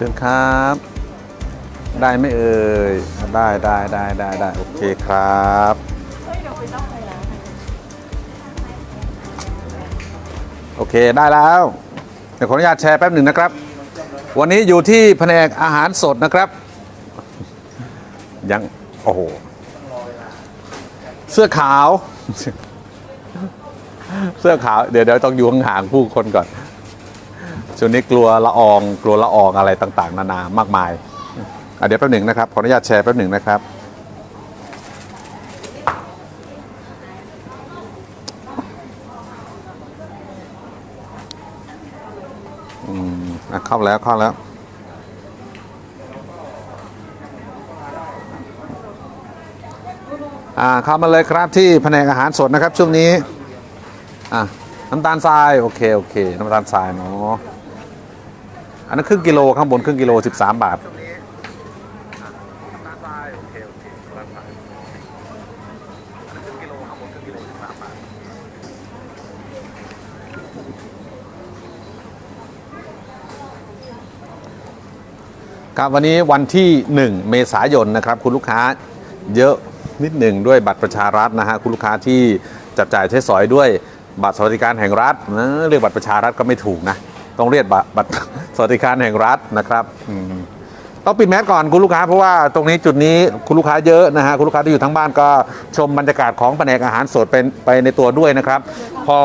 ชิญครับ ได้ไหม่เอ่ย ได้ได้ได้ได้ได้โอเคครับโอเคได้แล้วเดี๋ยวขออนุญาตแชร์แป๊บหนึ่งนะครับ วันนี้อยู่ที่แผนกอาหารสดนะครับ ยัง โอ้โห เสื้อขาว เสื้อขาว เดี๋ยวเดี๋ยวต้องอยู่ห่างๆผู้คนก่อน ช่วงนี้กลัวละอองกลัวละอองอะไรต่างๆ นานามากมายอะเดี๋ยวแป๊บหนึ่งนะครับขออนุญาตแชร์แป๊บหนึ่งนะครับ อืมอะเข้าแล้วเข้าแล้ว อ่าเข้ามาเลยครับที่แผนกอาหารสดนะครับช่วงนี้ อะน้ำตาลทราย โอเค โอเค น้ำตาลทรายเนาะ อันนั้นครึ่งกิโลข้างบนครึ่งกิโล 13 บาท ครับวันนี้วันที่ 1 เมษายนนะครับ คุณลูกค้าเยอะนิดหนึ่งด้วยบัตรประชารัฐนะฮะคุณลูกค้าที่จับจ่ายใช้สอยด้วยบัตรสวัสดิการแห่งรัฐเออเรียกบัตรประชารัฐก็ไม่ถูกนะ ต้องเรียกบัตรบัตร สวัสดิการแห่งรัฐนะครับต้องปิดแมสก่อนคุณลูกค้าเพราะว่าตรงนี้จุดนี้คุณลูกค้าเยอะนะฮะคุณลูกค้าที่อยู่ทั้งบ้านก็ชมบรรยากาศของแผนกอาหารสดเป็นไปในตัวด้วยนะครับ พอ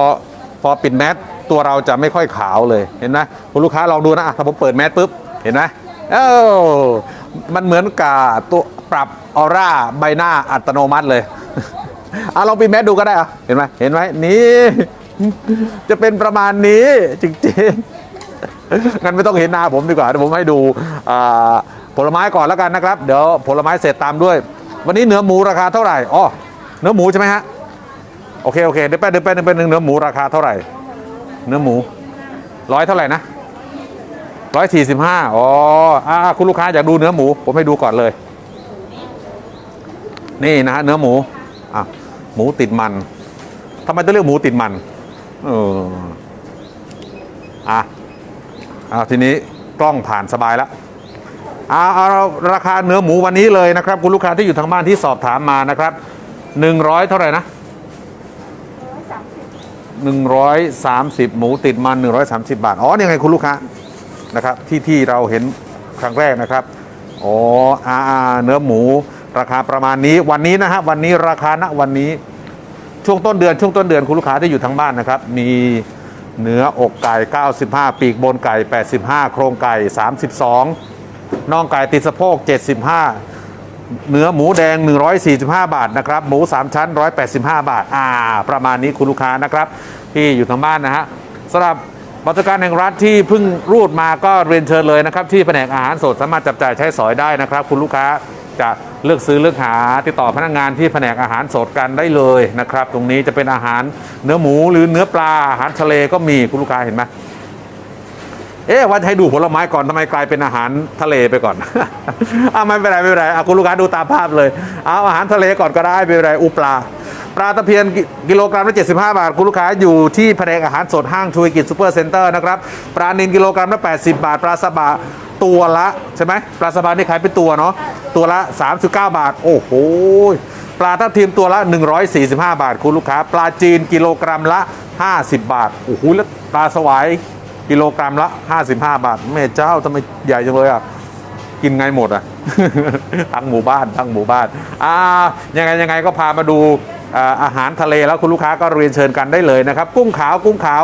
พอปิดแมสตัวเราจะไม่ค่อยขาวเลยเห็นไหมคุณลูกค้าลองดูนะอะถ้าผมเปิดแมสปุ๊บเห็นไหมเออมันเหมือนกับตัวปรับออร่าใบหน้าอัตโนมัติเลยอะลองปิดแมสดูก็ได้อะเห็นไหมเห็นไหมนี่จะเป็นประมาณนี้จริงๆ งั้นไม่ต้องเห็นหน้าผมดีกว่าเดี๋ยวผมให้ดูผลไม้ก่อนแล้วกันนะครับ เดี๋ยวผลไม้เสร็จตามด้วย วันนี้เนื้อหมูราคาเท่าไหร่อ๋อเนื้อหมูใช่ไหมฮะโอเคโอเคเดี๋ยวแป๊บเดี๋ยวแป๊บเดี๋ยวแป๊บนึงเนื้อหมูราคาเท่าไหร่ เนื้อหมูร้อยเท่าไหร่นะร้อยสี่สิบห้าอ๋ออ่าคุณลูกค้าอยากดูเนื้อหมู ผมให้ดูก่อนเลย นี่นะฮะเนื้อหมูอะหมูติดมันทำไมต้องเรียกหมูติดมันเอออะ อะทีนี้กล้องผ่านสบายแล้วเอาเอาราคาเนื้อหมูวันนี้เลยนะครับ คุณลูกค้าที่อยู่ทางบ้านที่สอบถามมานะครับหนึ่งร้อยเท่าไหร่นะหนึ่งร้อยสามสิบหมูติดมันหนึ่งร้อยสามสิบบาท อ๋อนี่ไงคุณลูกค้านะครับที่ที่เราเห็นครั้งแรกนะครับอ๋ออาเนื้อหมูราคาประมาณนี้วันนี้นะฮะวันนี้ราคาณวันนี้ช่วงต้นเดือนช่วงต้นเดือนคุณลูกค้าที่อยู่ทั้งบ้านนะครับ มี เนื้ออกไก่ 95 ปีกบนไก่ 85 โครงไก่ 32น่องไก่ติดสะโพก 75 เนื้อหมูแดง 145 บาทนะครับ หมู 3 ชั้น 185 บาท อ่า ประมาณนี้คุณลูกค้านะครับ ที่อยู่ทางบ้านนะฮะสำหรับบัตรการแห่งรัฐที่เพิ่งรูดมาก็เรียนเชิญเลยนะครับ ที่แผนกอาหารสดสามารถจับจ่ายใช้สอยได้นะครับ คุณลูกค้า จะเลือกซื้อเลือกหาติดต่อพนักงานที่แผนกอาหารสดกันได้เลยนะครับ ตรงนี้จะเป็นอาหารเนื้อหมูหรือเนื้อปลาอาหารทะเลก็มีคุณลูกค้าเห็นไหมเอ๊ะว่าให้ดูผลไม้ก่อนทำไมกลายเป็นอาหารทะเลไปก่อน อะไม่เป็นไรไม่เป็นไรอะคุณลูกค้าดูตามภาพเลย เอาอาหารทะเลก่อนก็ได้ไม่เป็นไรอุปลา ปลาตะเพียนกิโลกรัมละ75 บาท คุณลูกค้าอยู่ที่แผนกอาหารสดห้างทูวิกิจซูเปอร์เซ็นเตอร์นะครับปลานินกิโลกรัมละ80 บาท ปลาสบะตัวละใช่ไหมปลาสบะนี่ขายเป็นตัวเนาะ ตัวละ 39 บาท โอ้โห ปลาทับทิมตัวละ 145 บาท คุณลูกค้า ปลาจีนกิโลกรัมละ 50 บาท โอ้โห แล้วปลาสวายกิโลกรัมละ 55 บาท แม่เจ้าทำไมใหญ่จังเลยอะ กินไงหมดอะ ทั้งหมู่บ้านทั้งหมู่บ้าน อ่า ยังไงยังไงก็พามาดูอาหารทะเลแล้วคุณลูกค้าก็เรียนเชิญกันได้เลยนะครับ กุ้งขาวกุ้งขาว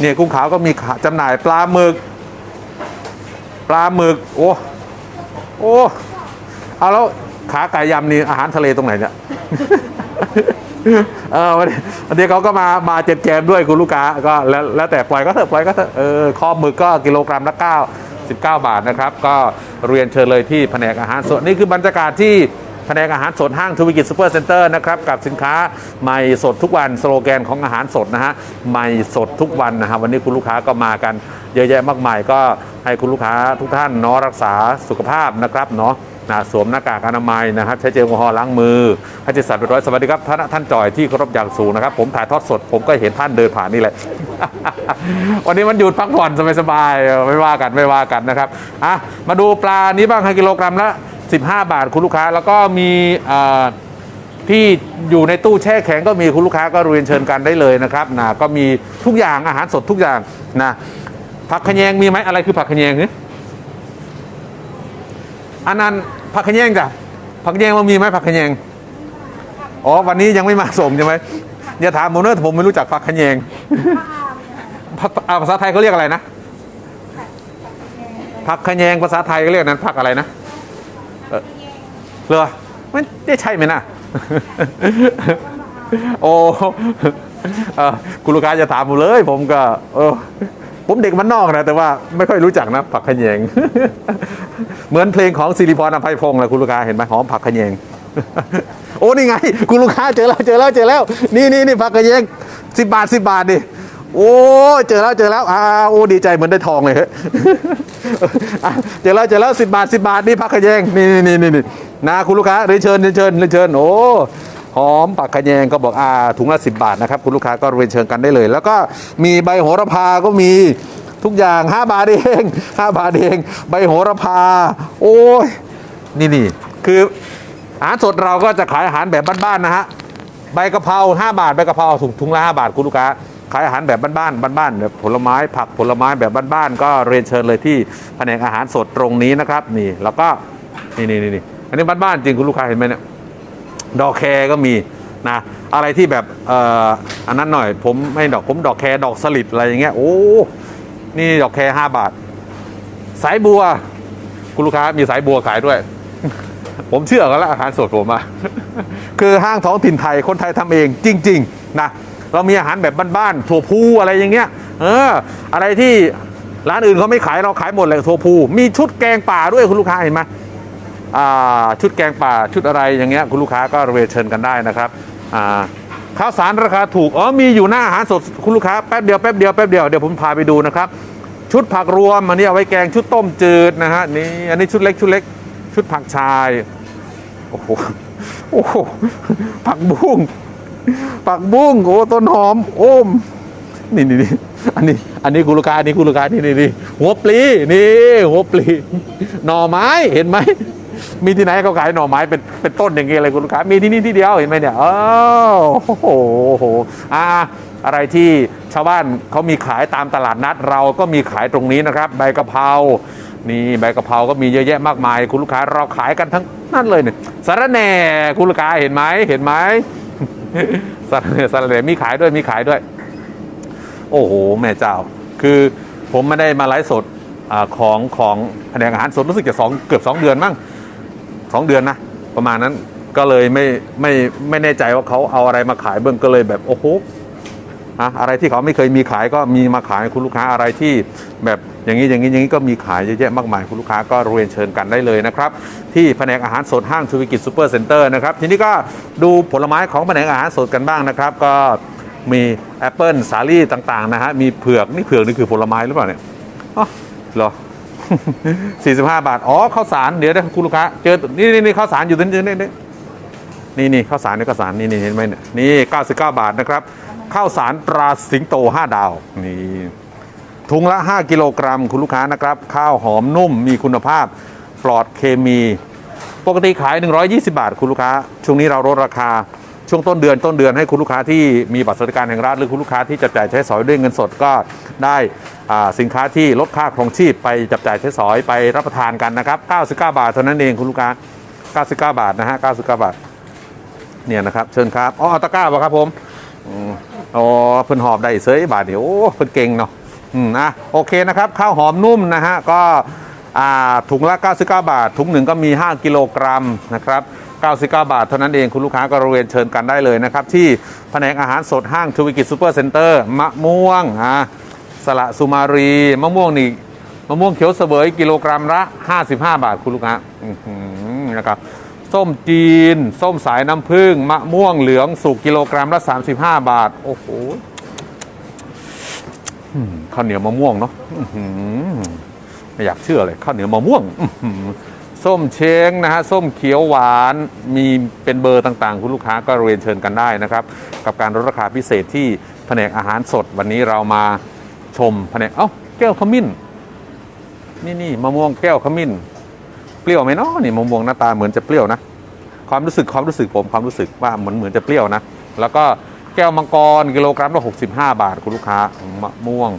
เนี่ยกุ้งขาวก็มีขายจำหน่ายปลาหมึก ปลาหมึก โอ้ โอ้ เอาแล้วขาไก่ยำนี่อาหารทะเลตรงไหนเนี่ยเออวันนี้วันนี้เขาก็มามาเจ็ดแจมด้วยคุณลูกค้าก็แล้วแล้วแต่ปล่อยก็เถอะปล่อยก็เถอะเออคอหมึกก็กิโลกรัมละ9 19บาทนะครับ ก็เรียนเชิญเลยที่แผนกอาหารสดนี่คือบรรยากาศที่แผนกอาหารสดห้างทวิกิจซูเปอร์เซ็นเตอร์นะครับกับสินค้าใหม่สดทุกวันสโลแกนของอาหารสดนะฮะใหม่สดทุกวันนะฮะวันนี้คุณลูกค้าก็มากันเยอะแยะมากมายก็ให้คุณลูกค้าทุกท่านเนาะรักษาสุขภาพนะครับเนาะ นะสวมหน้ากากอนามัยนะครับ ใช้เจลแอลกอฮอล์ล้างมือให้จิตสัตว์เป็นร้อยสวัสดีครับท่านท่านจอยที่เคารพอย่างสูงนะครับ ผมถ่ายทอดสด ผมก็เห็นท่านเดินผ่านนี่แหละ วันนี้มันหยุดพักผ่อนสบายๆไม่ว่ากันไม่ว่ากันนะครับอะมาดูปลานี้บ้างกิโลกรัมละ15 บาทคุณลูกค้าแล้วก็มีที่อยู่ในตู้แช่แข็งก็มีคุณลูกค้าก็เรียนเชิญกันได้เลยนะครับนะก็มีทุกอย่างอาหารสดทุกอย่างนะผักขยงมีไหมอะไรคือผักขยงเนี่ยอันนั้น ผักขยงจ้ะผักขยงมันมีไหมผักขยงอ๋อวันนี้ยังไม่มาส่งใช่ไหมอย่าถามผมเนอะผมไม่รู้จักผักขยงภาษาไทยเขาเรียกอะไรนะผักขยงภาษาไทยเขาเรียกนั้นผักอะไรนะเออเหรอไม่ได้ใช่ไหมนะโอ้คุณลูกค้าจะถามผมเลย ผมก็เออ ผมเด็กมันนอกนะแต่ว่าไม่ค่อยรู้จักนะผักขยง เหมือนเพลงของสิริพรอภัยพงษ์แหละคุณลูกค้าเห็นไหมหอมผักขยง โอ้นี่ไง คุณลูกค้าเจอแล้วเจอแล้วเจอแล้ว นี่นี่นี่ผักขยงสิบบาทสิบบาทดิโอ้เจอแล้วเจอแล้วอ่าโอ้ดีใจเหมือนได้ทองเลยเฮ้ยอะเจอแล้วเจอแล้วสิบบาทสิบบาทนี่ผักขยงนี่นี่นี่นี่นี่นะคุณลูกค้าเรียนเชิญเรียนเชิญเรียนเชิญโอ้ หอมผักขยงก็บอกอ่าถุงละสิบบาทนะครับ คุณลูกค้าก็เรียนเชิญกันได้เลย แล้วก็มีใบโหระพาก็มีทุกอย่าง 5 บาทเอง5บาทเองใบโหระพา โอ้ยนี่นี่คืออาหารสดเราก็จะขายอาหารแบบบ้านๆนะฮะใบกะเพรา5บาทใบกะเพราถุงถุงละ5บาทคุณลูกค้าขายอาหารแบบบ้านๆบ้านๆแบบผลไม้ผักผลไม้แบบบ้านๆก็เรียนเชิญเลยที่แผนกอาหารสดตรงนี้นะครับ นี่แล้วก็นี่นี่นี่นี่อันนี้บ้านๆจริงคุณลูกค้าเห็นไหมเนี่ย ดอกแครก็มีนะอะไรที่แบบเอ่ออันนั้นหน่อย ผมไม่ดอกผมดอกแครดอกสลิดอะไรอย่างเงี้ยโอ้นี่ดอกแครห้าบาท สายบัว คุณลูกค้ามีสายบัวขายด้วย ผมเชื่อกันแล้วอาหารสดผมอะคือห้างท้องถิ่นไทยคนไทยทำเองจริง ๆ นะเรามีอาหารแบบบ้านๆถั่วพูอะไรอย่างเงี้ย เออ อะไรที่ร้านอื่นเขาไม่ขายเราขายหมดเลยถั่วพูมีชุดแกงป่าด้วยคุณลูกค้าเห็นไหม ชุดแกงป่าชุดอะไรอย่างเงี้ยคุณลูกค้าก็เรียนเชิญกันได้นะครับข้าวสารราคาถูกอ๋อมีอยู่หน้าอาหารสดคุณลูกค้าแป๊บเดียวแป๊บเดียวแป๊บเดียวเดี๋ยวผมพาไปดูนะครับชุดผักรวมอันนี้เอาไว้แกงชุดต้มจืดนะฮะนี่อันนี้ชุดเล็กชุดเล็ก ชุดผักชายโอ้โหโอ้โหผักบุ้งผักบุ้งโอ้ต้นหอม โอ้มนี่นี่นี่อันนี้อันนี้คุณลูกค้าอันนี้คุณลูกค้านี่นี่นี่หัวปลีนี่หัวปลีหน่อไม้เห็นไหม มีที่ไหนเขาขายหน่อไม้เป็นเป็นต้นอย่างเงี้ยเลยคุณลูกค้ามีที่นี่ที่เดียวเห็นไหมเนี่ยอ้าวโอ้โหโอ้โหอ่าอะไรที่ชาวบ้านเขามีขายตามตลาดนัด เราก็มีขายตรงนี้นะครับใบกะเพรานี่ใบกะเพราก็มีเยอะแยะมากมาย คุณลูกค้าเราขายกันทั้งนั้นเลยเนี่ยสารแหน่คุณลูกค้าเห็นไหมเห็นไหมสารแหน่สารแหน่มีขายด้วยมีขายด้วย โอ้โหแม่เจ้า คือผมไม่ได้มาไลฟ์สดอาของของแผนกอาหารสดรู้สึกจะสองเกือบสองเดือนมั้ง สองเดือนนะ ประมาณนั้นก็เลยไม่ไม่ไม่แน่ใจว่าเขาเอาอะไรมาขายเบื้องก็เลยแบบโอ้โหอะอะไรที่เขาไม่เคยมีขายก็มีมาขายคุณลูกค้าอะไรที่ แบบอย่างนี้อย่างนี้อย่างนี้ก็มีขายเยอะแยะมากมายคุณลูกค้าก็เรียนเชิญกันได้เลยนะครับ ที่แผนกอาหารสดห้างธุรกิจซูเปอร์เซ็นเตอร์นะครับ ทีนี้ก็ดูผลไม้ของแผนกอาหารสดกันบ้างนะครับ ก็มีแอปเปิลสาลี่ต่างๆนะฮะมีเผือกนี่เผือกนี่คือผลไม้หรือเปล่าเนี่ยอ๋อเหรอ 45 บาท อ๋อข้าวสารเดี๋ยวนะคุณลูกค้า เจอนี่นี่นี่ข้าวสารอยู่ตรงนี้นี่นี่นี่นี่ข้าวสารนี่ข้าวสารนี่นี่เห็นไหมเนี่ยนี่ 99 บาทนะครับข้าวสารตราสิงโต 5 ดาวนี่ถุงละ 5 กิโลกรัมคุณลูกค้านะครับ ข้าวหอมนุ่มมีคุณภาพปลอดเคมี ปกติขาย 120 บาท คุณลูกค้า ช่วงนี้เราลดราคา ช่วงต้นเดือนต้นเดือนให้คุณลูกค้าที่มีบัตรสวัสดิการแห่งรัฐหรือคุณลูกค้าที่จับจ่ายใช้สอยด้วยเงินสดก็ได้สินค้าที่ลดค่าครองชีพไปจับจ่ายใช้สอยไปรับประทานกันนะครับ 99 บาทเท่านั้นเองคุณลูกค้า 99 บาทนะฮะ 99 บาท เนี่ยนะครับ เชิญครับอ๋อตะกร้าป่ะครับผมอ๋อเพิ่นหอบได้เสยบาทเดียวโอ้เพิ่นเก่งเนาะอืมนะโอเคนะครับข้าวหอมนุ่มนะฮะก็ถุงละ 99 บาท ถุงหนึ่งก็มี 5 กิโลกรัมนะครับ 99 บาท เท่านั้นเองคุณลูกค้าก็เรียนเชิญกันได้เลยนะครับ ที่แผนกอาหารสดห้างทูวิกิจซูเปอร์เซ็นเตอร์มะม่วงอ่าสละสุมารีมะม่วงนี่มะม่วงเขียวเสวยกิโลกรัมละ 55 บาทคุณลูกค้านะครับส้มจีน ส้มสายน้ำผึ้งมะม่วงเหลืองสุกกิโลกรัมละ 35 บาท โอ้โหข้าวเหนียวมะม่วงเนาะไม่อยากเชื่อเลยข้าวเหนียวมะม่วง ส้มเช้งนะฮะส้มเขียวหวานมีเป็นเบอร์ต่างๆ คุณลูกค้าก็เรียนเชิญกันได้นะครับ กับการลดราคาพิเศษที่แผนกอาหารสดวันนี้เรามาชมแผนกเอ้าแก้วขมิ้น นี่นี่มะม่วงแก้วขมิ้น เปรี้ยวไหมเนาะนี่มะม่วงหน้าตาเหมือนจะเปรี้ยวนะ ความรู้สึกความรู้สึกผมความรู้สึกว่าเหมือนเหมือนจะเปรี้ยวนะ แล้วก็แก้วมังกรกิโลกรัมละ65 บาทคุณลูกค้ามะม่วง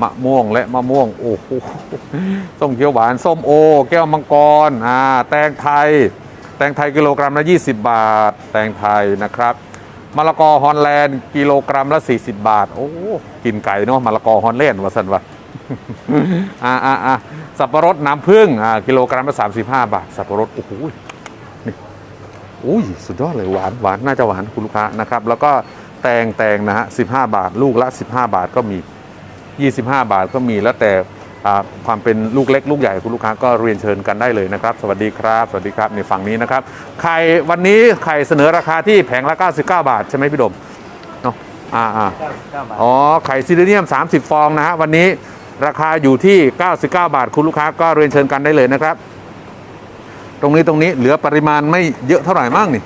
มะม่วงและมะม่วงโอ้โหส้มเขียวหวานส้มโอ แก้วมังกรอ่าแตงไทย แตงไทยกิโลกรัมละ20 บาท แตงไทยนะครับมะละกอฮอลแลนด์กิโลกรัมละ 40 บาท โอ้กินไก่เนาะมะละกอฮอลแลนด์วะสันวะอ่าอ่าอ่าสับปะรดน้ำผึ้งอ่ากิโลกรัมละ35 บาท สับปะรดโอ้โหนี่อุ้ยสุดยอดเลยหวานหวานน่าจะหวานคุณลูกค้านะครับ แล้วก็แตงแตงนะฮะ15 บาท ลูกละ 15 บาทก็มี 25 บาทก็มีแล้วแต่อ่าความเป็นลูกเล็กลูกใหญ่คุณลูกค้าก็เรียนเชิญกันได้เลยนะครับ สวัสดีครับ สวัสดีครับในฝั่งนี้นะครับไข่วันนี้ไข่เสนอราคาที่แผงละ 99 บาท ใช่ไหมพี่ดมเนาะอ่าอ่า99บาทอ๋อไข่ซิลิเนียม 30 ฟองนะฮะวันนี้ราคาอยู่ที่ 99 บาท คุณลูกค้าก็เรียนเชิญกันได้เลยนะครับ ตรงนี้ตรงนี้เหลือปริมาณไม่เยอะเท่าไหร่มากนี่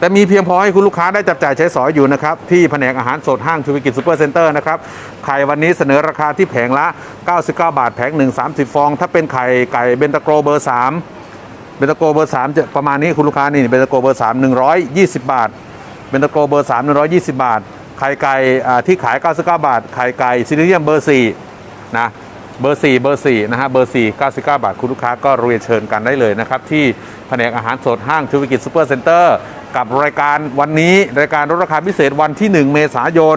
แต่มีเพียงพอให้คุณลูกค้าได้จับจ่ายใช้สอยอยู่นะครับ ที่แผนกอาหารสดห้างธุรกิจซูเปอร์เซ็นเตอร์นะครับ ไข่วันนี้เสนอราคาที่แผงละ 99 บาทแผงหนึ่ง30 ฟอง ถ้าเป็นไข่ไก่เบนตาโกรเบอร์ 3 เบนตาโกรเบอร์ 3 จะประมาณนี้คุณลูกค้านี่เบนตาโกรเบอร์ 3 120 บาท เบนตาโกรเบอร์ 3 120 บาท ไข่ไก่ที่ขาย 99 บาท ไข่ไก่ซิลิเนียมเบอร์4นะเบอร์ 4 เบอร์ 4 นะฮะ เบอร์ 4 99 บาท คุณลูกค้าก็เรียนเชิญกันได้เลยนะครับ ที่แผนกอาหารสดห้างธุรกิจซูเปอร์เซ็นเตอร์ กับรายการวันนี้รายการลดราคาพิเศษวันที่ 1 เมษายน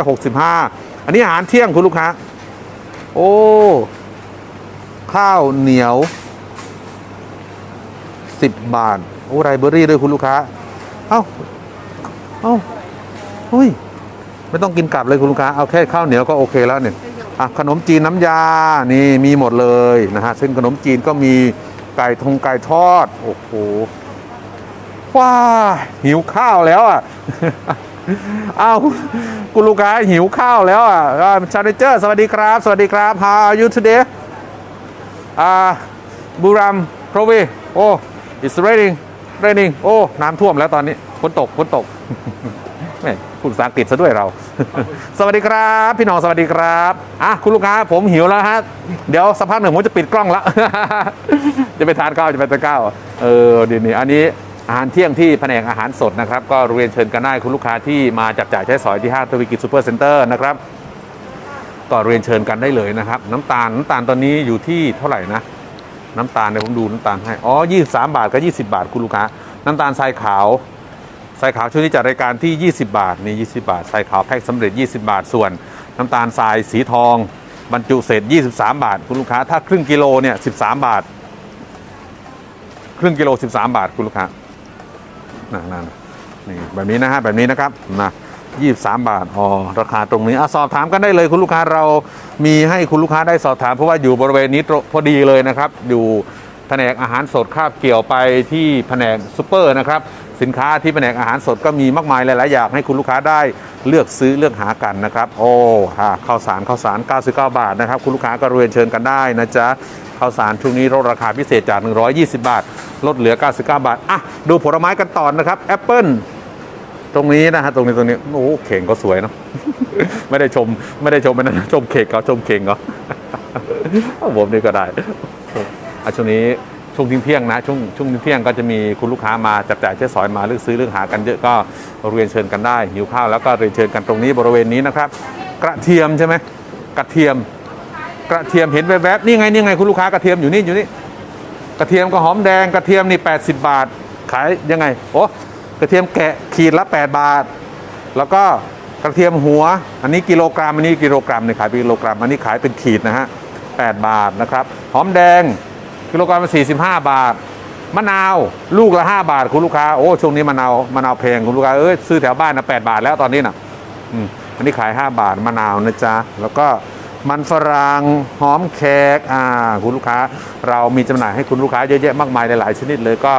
2565 อันนี้อาหารเที่ยงคุณลูกค้า โอ้ ข้าวเหนียว 10 บาท โอ้ไรเบอรี่ด้วยคุณลูกค้า เอ้า เอ้าเฮ้ย ไม่ต้องกินกลับเลยคุณลูกค้า เอาแค่ข้าวเหนียวก็โอเคแล้วเนี่ยอะขนมจีนน้ำยา นี่มีหมดเลยนะฮะ ซึ่งขนมจีนก็มีไก่ทงไก่ทอด โอ้โห ว้าหิวข้าวแล้วอะเอาคุณลูกค้าหิวข้าวแล้วอะชาเนเจอร์สวัสดีครับ สวัสดีครับ How are you today อ่าบูรัมโปรวีโอ้ it's raining raining โอ้ น้ำท่วมแล้วตอนนี้ฝนตกฝนตกแม่พูดภาษาอังกฤษซะด้วยเรา สวัสดีครับ พี่น้องสวัสดีครับอะคุณลูกค้าผมหิวแล้วฮะ เดี๋ยวสักพักหนึ่งผมจะปิดกล้องแล้ว จะไปทานข้าวจะไปทานข้าว เออดีนี่อันนี้ อาหารเที่ยงที่แผนกอาหารสดนะครับ ก็เรียนเชิญกันได้คุณลูกค้าที่มาจับจ่ายใช้สอยที่ห้างทวีกิจซูเปอร์เซ็นเตอร์นะครับก็เรียนเชิญกันได้เลยนะครับ น้ำตาลน้ำตาลตอนนี้อยู่ที่เท่าไหร่นะ น้ำตาลเดี๋ยวผมดูน้ำตาลให้อ๋อ23บาทกับ20บาทคุณลูกค้า น้ำตาลทรายขาวทรายขาวช่วงนี้จัดรายการที่ 20 บาทนี่20 บาททรายขาวแพ็คสำเร็จ 20 บาทส่วน น้ำตาลทรายสีทอง บรรจุเศษ 23 บาท คุณลูกค้า ถ้าครึ่งกิโลเนี่ย13 บาท ครึ่งกิโล 13 บาทคุณลูกค้า นั่นนี่แบบนี้นะฮะแบบนี้นะครับนะ23บาทอ๋อราคาตรงนี้อะสอบถามกันได้เลยคุณลูกค้าเรามีให้คุณลูกค้าได้สอบถามเพราะว่าอยู่บริเวณนี้พอดีเลยนะครับ อยู่แผนกอาหารสดคาบเกี่ยวไปที่แผนกซูเปอร์นะครับสินค้าที่แผนกอาหารสดก็มีมากมายหลาย ๆ อย่างให้คุณลูกค้าได้เลือกซื้อเลือกหากันนะครับ โอ้ฮะข้าวสารข้าวสาร 99 บาทนะครับ คุณลูกค้าก็เรียนเชิญกันได้นะจ๊ะ ข้าวสารช่วงนี้ลดราคาพิเศษจาก 120 บาท ลดเหลือ 99 บาท อะ ดูผลไม้กันต่อนะครับแอปเปิ้ลตรงนี้นะฮะตรงนี้ตรงนี้โอ้เข่งก็สวยเนาะไม่ได้ชมไม่ได้ชมมันนะชมเข่งเขาชมเข่งเขาผมนี่ก็ได้อะช่วงนี้ช่วงเที่ยงนะช่วงช่วงเที่ยงก็จะมีคุณลูกค้ามาจับจ่ายใช้สอยมาเลือกซื้อเลือกหากันเยอะก็เรียนเชิญกันได้หิวข้าวแล้วก็เรียนเชิญกันตรงนี้บริเวณนี้นะครับ กระเทียมใช่ไหมกระเทียม กระเทียมเห็นแวบๆนี่ไงนี่ไงคุณลูกค้ากระเทียมอยู่นี่อยู่นี่กระเทียมก็หอมแดงกระเทียมนี่ 80 บาท ขายยังไงโอ้กระเทียมแกะขีดละ 8 บาท แล้วก็กระเทียมหัว อันนี้กิโลกรัมอันนี้กิโลกรัมเนี่ยขายเป็นกิโลกรัม อันนี้ขายเป็นขีดนะฮะ8บาทนะครับหอมแดงกิโลกรัมละ45 บาทมะนาวลูกละ 5 บาทคุณลูกค้าโอ้ช่วงนี้มะนาวมะนาวแพงคุณลูกค้าเอ้ยซื้อแถวบ้านนะ8บาทแล้วตอนนี้น่ะอืมอันนี้ขาย 5 บาทมะนาวนะจ๊ะแล้วก็ มันฝรั่งหอมแขกอ่าคุณลูกค้าเรามีจำหน่ายให้คุณลูกค้าเยอะแยะมากมายหลายชนิดเลยก็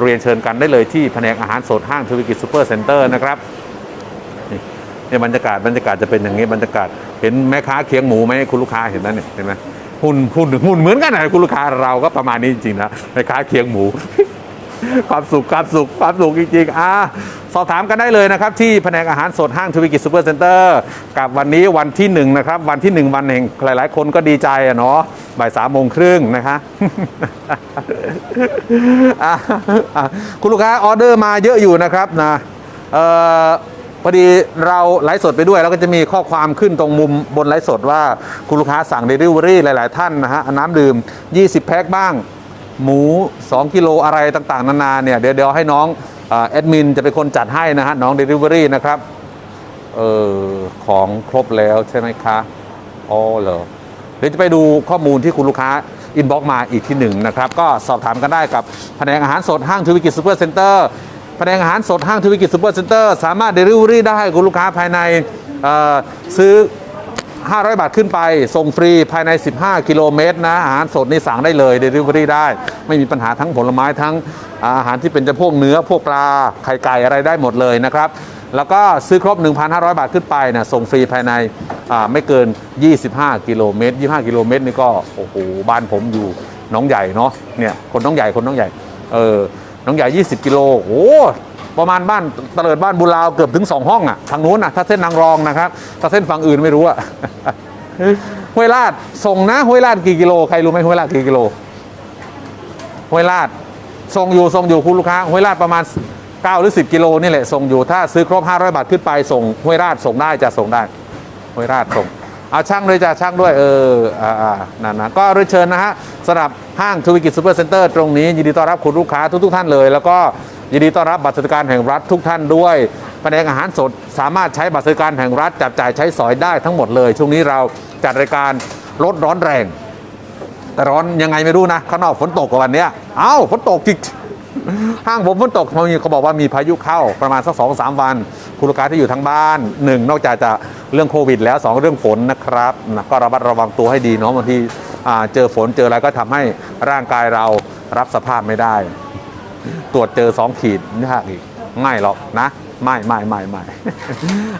เรียนเชิญกันได้เลยที่แผนกอาหารสดห้างธุรกิจซูเปอร์เซ็นเตอร์นะครับนี่เนี่ยบรรยากาศบรรยากาศจะเป็นอย่างนี้บรรยากาศ เห็นแม่ค้าเคียงหมูไหมคุณลูกค้าเห็นแล้วเนี่ยเห็นไหมหุ่นหุ่นหุ่นเหมือนกันนะคุณลูกค้าเราก็ประมาณนี้จริงๆนะแม่ค้าเคียงหมู ความสุขความสุขความสุขจริงๆอ่าสอบถามกันได้เลยนะครับ ที่แผนกอาหารสดห้างทวีกิจซูเปอร์เซ็นเตอร์กับวันนี้วันที่หนึ่งนะครับ วันที่หนึ่งวันแห่งหลายๆ คนก็ดีใจอะเนาะบ่ายสามโมงครึ่งนะคะอะะคุณลูกค้าออเดอร์มาเยอะอยู่นะครับนะเอ่อพอดีเราไลฟ์สดไปด้วย แล้วก็จะมีข้อความขึ้นตรงมุมบนไลฟ์สดว่า คุณลูกค้าสั่งเดลิเวอรี่หลาย ๆ ท่านนะฮะน้ำดื่ม 20 แพ็คบ้าง หมู 2 กิโลอะไรต่างๆ นานาเนี่ยเดี๋ยวเดี๋ยวให้น้องแอดมินจะเป็นคนจัดให้นะฮะ น้อง Delivery นะครับ เออของครบแล้วใช่ไหมคะอ๋อเหรอเดี๋ยวจะไปดูข้อมูลที่คุณลูกค้าอินบ็อกมาอีกที่หนึ่งนะครับ ก็สอบถามกันได้กับแผนกอาหารสดห้างทวิกิจซูเปอร์เซ็นเตอร์แผนกอาหารสดห้างทวิกิจซูเปอร์เซ็นเตอร์สามารถเดลิเวอรี่ได้คุณลูกค้าภายในซื้อ 500 บาทขึ้นไป ส่งฟรีภายใน 15 กิโลเมตรนะ อาหารสดนี่สั่งได้เลย Delivery ได้ ไม่มีปัญหาทั้งผลไม้ทั้งอาหารที่เป็นจะพวกเนื้อพวกปลาไข่ไก่อะไรได้หมดเลยนะครับ แล้วก็ซื้อครบ 1,500 บาทขึ้นไปนะส่งฟรีภายในไม่เกิน 25 กิโลเมตร 25 กิโลเมตรนี่ก็โอ้โหบ้านผมอยู่น้องใหญ่เนาะเนี่ยคนน้องใหญ่คนน้องใหญ่เออน้องใหญ่ 20 กิโลโอ้ ประมาณบ้านเตลิดบ้านบุราวเกือบถึง 2 ห้องอะทางนู้นอะถ้าเส้นนางรองนะครับ ถ้าเส้นฝั่งอื่นไม่รู้อะห้วยลาดส่งนะห้วยลาดกี่กิโลใครรู้ไหมห้วยลาดกี่กิโลห้วยลาดส่งอยู่ส่งอยู่คุณลูกค้าห้วยลาดประมาณ 9 หรือ 10 กิโลนี่แหละส่งอยู่ถ้าซื้อครบ 500 บาทขึ้นไปส่งห้วยลาดส่งได้จะส่งได้ห้วยลาดส่งเอาช่างเลยจ้ะช่างด้วยเอออ่าอ่านั่นนะก็เรียนเชิญนะฮะสำหรับห้างทวิกิจซูเปอร์เซ็นเตอร์ตรงนี้ ยินดีต้อนรับคุณลูกค้าทุกๆท่านเลย แล้วก็ ยินดีต้อนรับบัตรสวัสดิการแห่งรัฐทุกท่านด้วยแผนกอาหารสดสามารถใช้บัตรสวัสดิการแห่งรัฐจับจ่ายใช้สอยได้ทั้งหมดเลย ช่วงนี้เราจัดรายการลดร้อนแรง แต่ร้อนยังไงไม่รู้นะข้างนอกฝนตกกว่าวันเนี้ยเอ้าฝนตกจริงห้างผมฝนตกเขามีเขาบอกว่ามีพายุเข้าประมาณสักสองสามวันคุณลูกค้าที่อยู่ทั้งบ้านหนึ่งนอกจากจะเรื่องโควิด แล้วสองเรื่องฝนนะครับนะก็ระมัดระวังตัวให้ดีเนาะบางทีเจอฝนเจออะไรก็ทำให้ร่างกายเรารับสภาพไม่ได้ ตรวจเจอ 2 ขีดยากอีกไม่หรอกนะไม่ไม่ไม่ไม่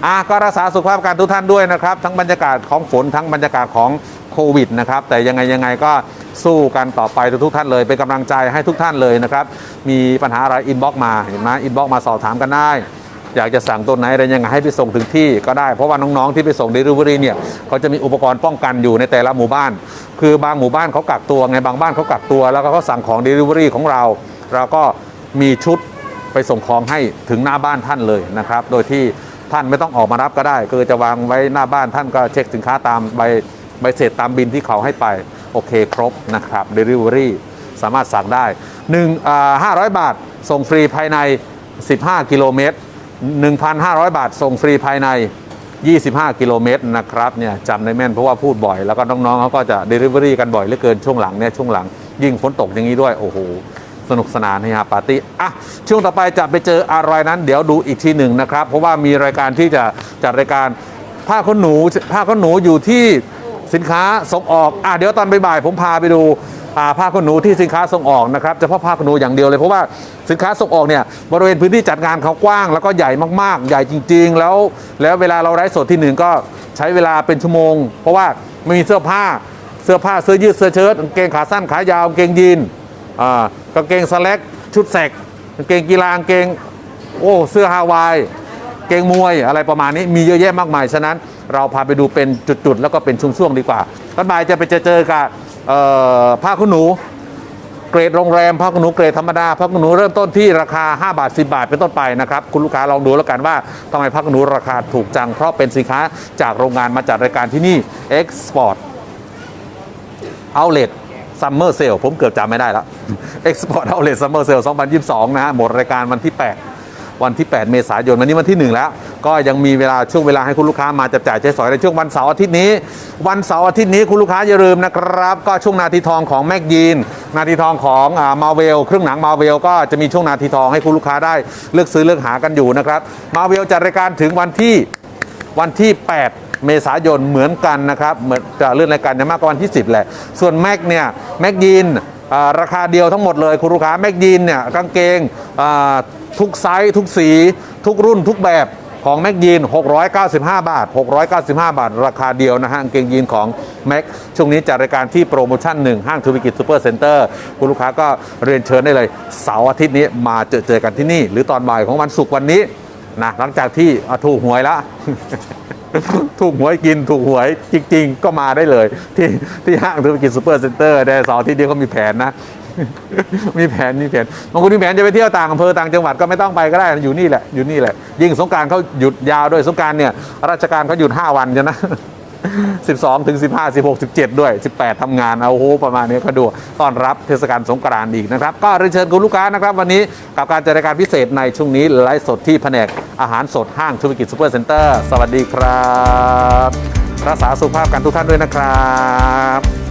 อะก็รักษาสุขภาพการทุกท่านด้วยนะครับ ทั้งบรรยากาศของฝนทั้งบรรยากาศของโควิดนะครับ แต่ยังไงยังไงก็สู้กันต่อไปทุกท่านเลย เป็นกำลังใจให้ทุกท่านเลยนะครับ มีปัญหาอะไรอินบ็อกมาเห็นไหมอินบ็อกมาสอบถามกันได้ อยากจะสั่งตัวไหนอะไรยังไงให้ไปส่งถึงที่ก็ได้เพราะว่าน้องๆที่ไปส่ง Delivery เนี่ยเขาจะมีอุปกรณ์ป้องกันอยู่ในแต่ละหมู่บ้าน คือบางหมู่บ้านเขากักตัวไงบางบ้านเขากักตัว แล้วก็เขาสั่งของ Delivery ของเรา เราก็มีชุดไปส่งของให้ถึงหน้าบ้านท่านเลยนะครับ โดยที่ท่านไม่ต้องออกมารับก็ได้ คือจะวางไว้หน้าบ้านท่านก็เช็คสินค้าตามใบใบเสร็จตามบินที่เขาให้ไป โอเคครบนะครับ Delivery สามารถสั่งได้1อ่า500 บาท ส่งฟรีภายใน 15 กิโลเมตร 1,500 บาท ส่งฟรีภายใน 25 กิโลเมตรนะครับเนี่ยจำได้แม่นเพราะว่าพูดบ่อย แล้วก็น้องๆเขาก็จะ Delivery กันบ่อยเหลือเกินช่วงหลังเนี่ยช่วงหลังยิ่งฝนตกอย่างนี้ด้วยโอ้โห สนุกสนานเฮฮาปาร์ตี้อะช่วงต่อไปจะไปเจออะไรนั้น เดี๋ยวดูอีกทีหนึ่งนะครับ เพราะว่ามีรายการที่จะจัดรายการผ้าขนหนูผ้าขนหนูอยู่ที่สินค้าส่งออกอะเดี๋ยวตอนบ่ายผมพาไปดูอ่าผ้าขนหนูที่สินค้าส่งออกนะครับเฉพาะผ้าขนหนูอย่างเดียวเลยเพราะว่าสินค้าส่งออกเนี่ยบริเวณพื้นที่จัดงานเขากว้าง แล้วก็ใหญ่มากๆ ใหญ่จริง ๆ แล้ว แล้วเวลาเราไลฟ์สดที่หนึ่งก็ใช้เวลาเป็นชั่วโมง เพราะว่าไม่มีเสื้อผ้าเสื้อผ้าเสื้อยืดเสื้อเชิ้ตกางเกงขาสั้นขายาวกางเกงยีน อ่ากางเกงสแลกชุดแสกกางเกงกีฬากางเกงโอ้เสื้อฮาวายเกงมวยอะไรประมาณนี้มีเยอะแยะมากมาย ฉะนั้นเราพาไปดูเป็นจุดๆ แล้วก็เป็นช่วงๆ ดีกว่าตอนบ่ายจะไปเจอเจอกับผ้าขนหนู เกรดโรงแรมผ้าขนหนูเกรดธรรมดาผ้าขนหนูเริ่มต้นที่ราคา 5 บาท 10 บาท เป็นต้นไปนะครับ คุณลูกค้าลองดูแล้วกันว่าทำไมผ้าขนหนูราคาถูกจัง เพราะเป็นสินค้าจากโรงงานมาจัดรายการที่นี่ Export Outlet Summer Sale ผมเกือบจำไม่ได้แล้ว Export Outlet Summer Sale 2022 นะฮะหมดรายการวันที่ 8 วันที่ 8 เมษายน วันนี้วันที่ 1 แล้ว ก็ยังมีเวลาช่วงเวลาให้คุณลูกค้ามาจับจ่ายใช้สอยในช่วงวันเสาร์อาทิตย์นี้ วันเสาร์อาทิตย์นี้คุณลูกค้าอย่าลืมนะครับ ก็ช่วงนาทีทองของแม็กยีน นาทีทองของมาเวลเครื่องหนังมาเวลก็จะมีช่วงนาทีทองให้คุณลูกค้าได้เลือกซื้อเลือกหากันอยู่นะครับมาเวลจัดรายการถึงวันที่วันที่ 8 เมษายนเหมือนกันนะครับเหมือนจะเลื่อนรายการจะมากกว่าวันที่ 10 แหละ ส่วนแม็กเนี่ยแม็กยีนราคาเดียวทั้งหมดเลยคุณลูกค้าแม็กยีนเนี่ยกางเกงทุกไซส์ทุกสี ทุกรุ่นทุกแบบของแม็กยีน 695 บาท 695 บาท ราคาเดียวนะฮะกางเกงยีนของแม็กช่วงนี้จัดรายการที่โปรโมชั่นหนึ่งห้างธุรกิจซูเปอร์เซ็นเตอร์คุณลูกค้าก็เรียนเชิญได้เลย เสาร์อาทิตย์นี้มาเจอเจอกันที่นี่ หรือตอนบ่ายของวันศุกร์วันนี้นะหลังจากที่ถูกหวยแล้ว ถูกหวยกินถูกหวยจริง ๆ ก็มาได้เลย ที่ที่ห้างธุรกิจซูเปอร์เซ็นเตอร์ในเสองที่เดียวเขามีแผนนะ มีแผนมีแผนบางคนมีแผนจะไปเที่ยวต่างอำเภอต่างจังหวัดก็ไม่ต้องไปก็ได้อยู่นี่แหละอยู่นี่แหละ ยิ่งสงการเขาหยุดยาวด้วยสงการเนี่ย ราชการเขาหยุด 5 วันใช่ไหม 12 ถึง 15 16 17 ด้วย 18ทำงานเอาโอ้โหประมาณนี้ก็ดูต้อนรับเทศกาลสงกรานต์อีกนะครับ ก็เรียนเชิญคุณลูกค้านะครับ วันนี้กับการจัดรายการพิเศษในช่วงนี้ไลฟ์สดที่แผนกอาหารสดห้างธุรกิจซูเปอร์เซ็นเตอร์สวัสดีครับ รักษาสุขภาพกันทุกท่านด้วยนะครับ